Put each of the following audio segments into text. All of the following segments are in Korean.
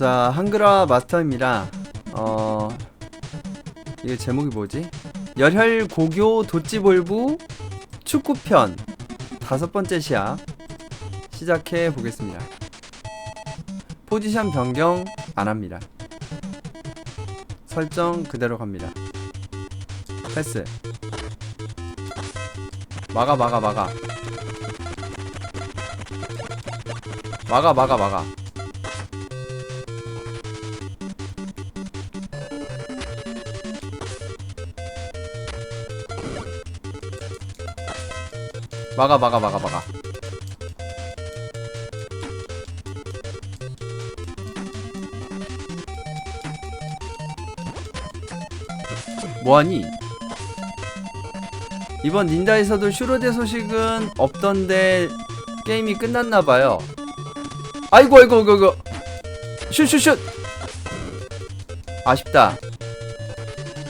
자, 한글화 마스터입니다. 어, 이게 제목이 뭐지? 열혈 고교 도찌볼부 축구편 다섯 번째 시합 시작해 보겠습니다. 포지션 변경 안 합니다. 설정 그대로 갑니다. 패스. 막아 막아 막아. 막아 막아 막아. 막아 막아 막아 막아. 뭐하니? 이번 닌다에서도 슈로데 소식은 없던데 게임이 끝났나봐요. 아이고 아이고 아이고 아이고. 슛슛슛! 아쉽다.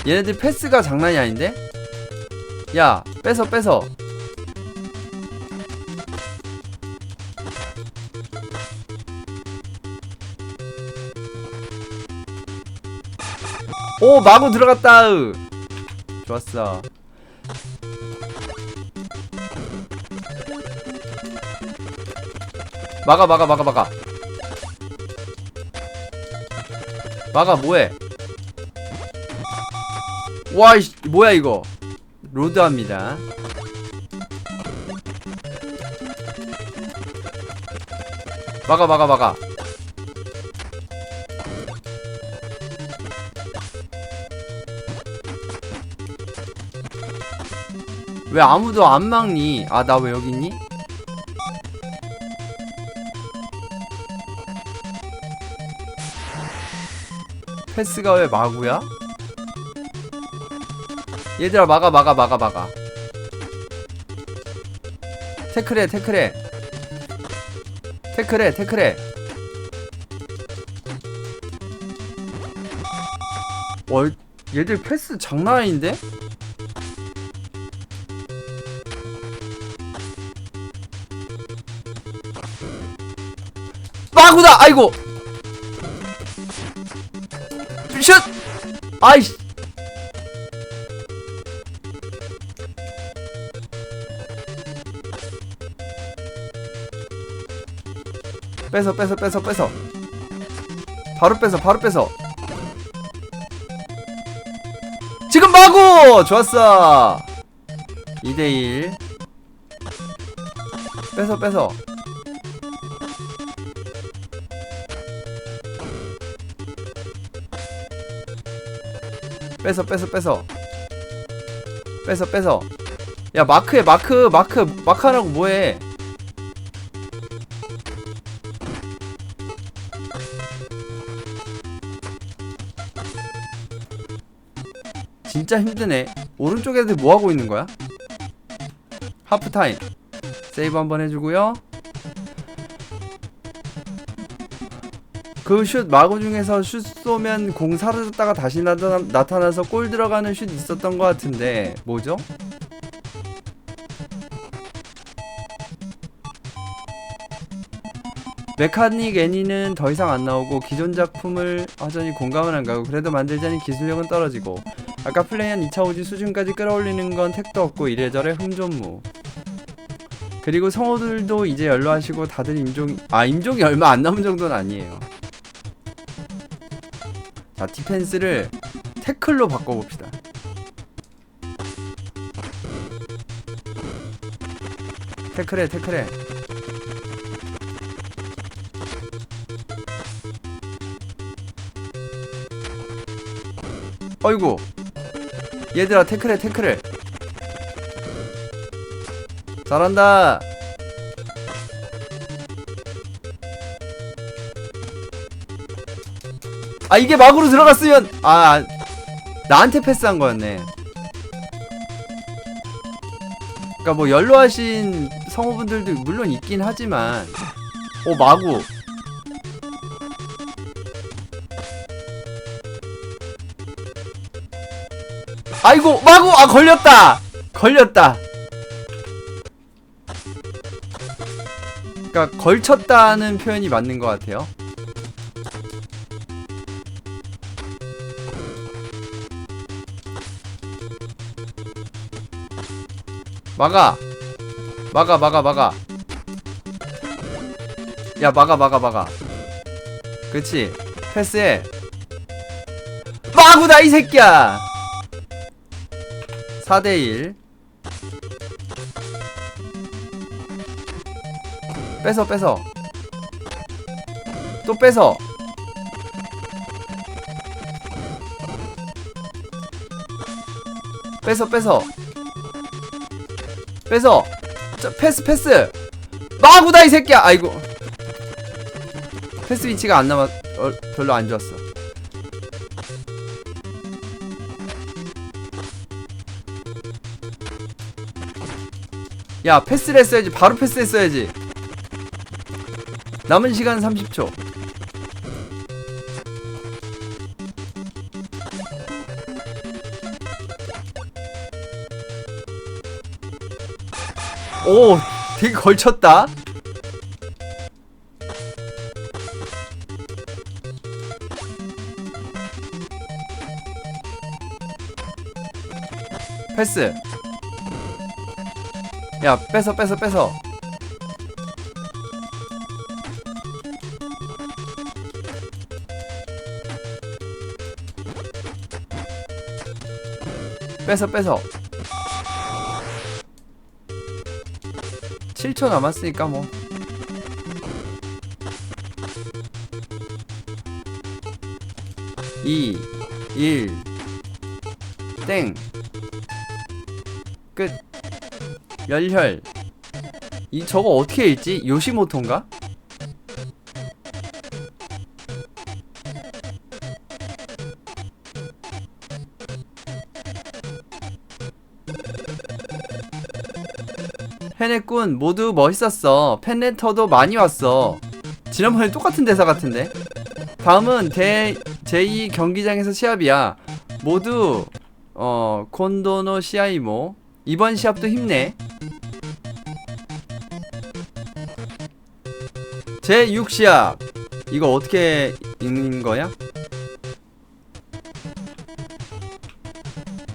얘네들 패스가 장난이 아닌데? 야 뺏어 뺏어 오 마구 들어갔다. 으. 좋았어. 막아 막아 막아 막아. 막아 뭐해? 와이씨 뭐야 이거? 로드합니다. 막아 막아 막아 왜 아무도 안 막니? 아 나 왜 여기 있니? 패스가 왜 마구야? 얘들아 막아 막아 막아 막아 태클해 태클해 태클해 태클해 와 얘들 패스 장난 아닌데? 마구다 아이고. 슛! 아이씨. 뺏어 뺏어 뺏어 뺏어. 바로 뺏어 바로 뺏어. 지금 마구! 좋았어. 2대1 뺏어 뺏어 뺏어 뺏어 뺏어. 뺏어 뺏어. 야 마크해 마크 마크 마크 하라고 뭐해. 진짜 힘드네. 오른쪽 애들 뭐하고 있는 거야? 하프타임. 세이브 한번 해주고요 그 슛 마구 중에서 슛 쏘면 공 사라졌다가 다시 나타, 나타 나서 골 들어가는 슛 있었던 것 같은데 뭐죠? 메카닉 애니는 더 이상 안 나오고 기존 작품을 하자니 공감은 안 가고 그래도 만들자니 기술력은 떨어지고 아까 플레이한 2차 오지 수준까지 끌어올리는 건 택도 없고 이래저래 흠존무 그리고 성우들도 이제 연로하시고 다들 임종 아 임종이 얼마 안 남은 정도는 아니에요 자 디펜스를 태클로 바꿔봅시다. 태클해 태클해. 어이구. 얘들아 태클해 태클해. 잘한다 아 이게 막으로 들어갔으면. 아 나한테 패스한 거였네. 그니까 뭐 연로하신 성우분들도 물론 있긴 하지만. 오 마구. 아이고 마구! 아 걸렸다! 걸렸다. 그러니까 걸쳤다는 표현이 맞는 것 같아요 막아. 막아 막아 막아. 야 막아 막아 막아. 그치? 패스해. 마구다 이 새끼야! 4대1 뺏어 뺏어. 또 뺏어. 뺏어 뺏어 뺏어 자, 패스 패스. 마구다 이 새끼야. 아이고. 패스 위치가 안 남았 어, 별로 안 좋았어. 야 패스를 했어야지. 바로 패스했어야지. 남은 시간 30초 오 되게 걸쳤다. 패스. 야 뺏어 뺏어 뺏어. 뺏어 뺏어 7초 남았으니까 뭐 이, 일, 땡, 끝, 열혈. 이 저거 어떻게 읽지? 요시모토인가? 해냈군 모두 멋있었어. 팬레터도 많이 왔어. 지난번에 똑같은 대사 같은데? 다음은 대 제2 경기장에서 시합이야. 모두 어 콘도노 시아이모. 이번 시합도 힘내. 제6 시합. 이거 어떻게 읽는 거야?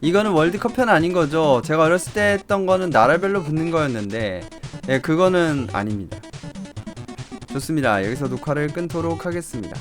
이거는 월드컵 편 아닌 거죠. 제가 어렸을 때 했던 거는 나라별로 붙는 거였는데, 예, 그거는 아닙니다. 좋습니다. 여기서 녹화를 끊도록 하겠습니다.